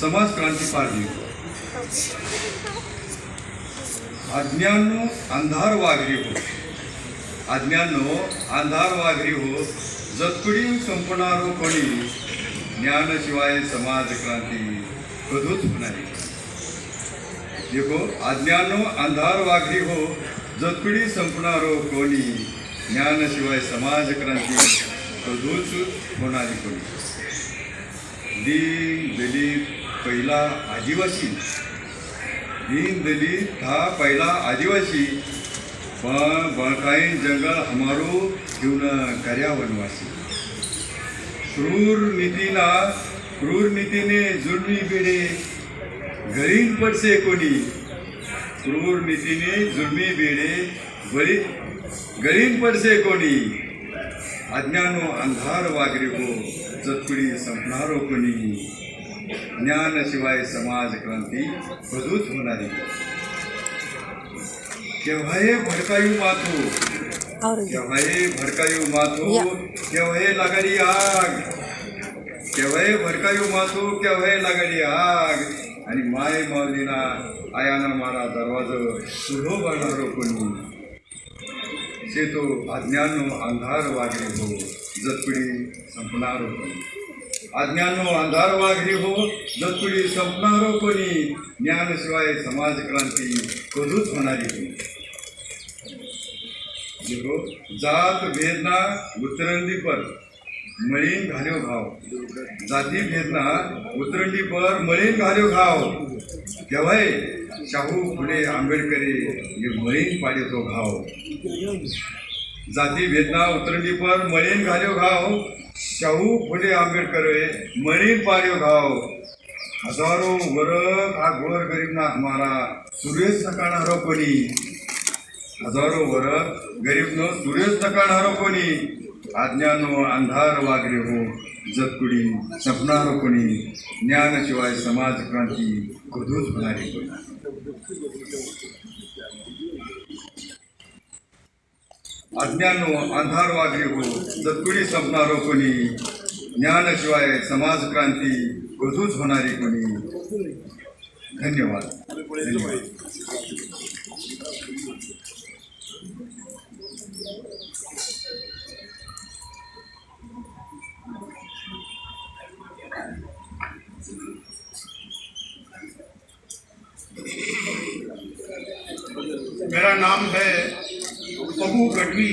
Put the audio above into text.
समाज क्रांती पाडली अज्ञानो अंधार वागरी हो. अज्ञानो अंधार वागरी हो. जतकुडी संपणारो कोणी ज्ञानशिवाय समाज क्रांती कधूच होणारी देखो अज्ञानो अंधार वागरी हो. जतकुडी संपणारो कोणी ज्ञानशिवाय समाज क्रांती कधूच होणारी कोणी दीन दलित पहिला आदिवासी. दीन दलित हा पहिला आदिवासी. पण बळकाईन जंगल हमारो घेऊन कर्या वनवासी. क्रूर नीतीला क्रूर नीतीने जुलमी बिडे. गरीन पडसे कोणी. क्रूर नीतीने जुलमी बिडे. बळी गरीन पडसे कोणी. अज्ञानो अंधार वागरे जतपुडी जतकुडी संपणारो कोणी. ज्ञानशिवाय समाज क्रांती कधूच होणारी. केव्हाही भडकायू माथो और केव्हाही भडकायू माथो या. केव्हाही लागाडी आग. केव्हाही भडकायू माथो केव्हाही लागाडी आग. आणि माय माऊलीना आयाना मारा दरवाज सुलो बाळणारो कोणी. से तो अज्ञानो अंधार वागरे हो. जतपिढी संपणारो कोणी अज्ञानो अंधार वागरे हो जतपिढी संपणारो कोणी ज्ञानशिवाय समाज क्रांती कधूच होणारी कोणी जात भेदना उतरंडी पर मळीन घाल्यो घाव. जाती भेदना उतरंडी पर मळीन घाल्यो घाव. केव्हाय? शाहू फुले आंबेडकरी हे मळीन पाडितो घाव. जाती भेदना उतरंडी पर मळीन घाल्यो घाव. शाहू फुले आंबेडकर मणी पाड्यो गाव हजारो वर्ग हा गोर गरीबना हमारा सूर्य सकाळारो कोणी? हजारो वर्ग गरीबनो सूर्य नकाणारो कोणी? आज्ञानो अंधार वागरे हो जतकुडी सपनारो कोणी? ज्ञानशिवाय समाज क्रांती कधूच होणारी कोणी अज्ञान अंधारवादी हो जतकुडी संपणारो कोणी ज्ञानशिवाय समाज क्रांती कधूच होणारी कोणी. धन्यवाद. मेरा नाम है कबू गढ़वी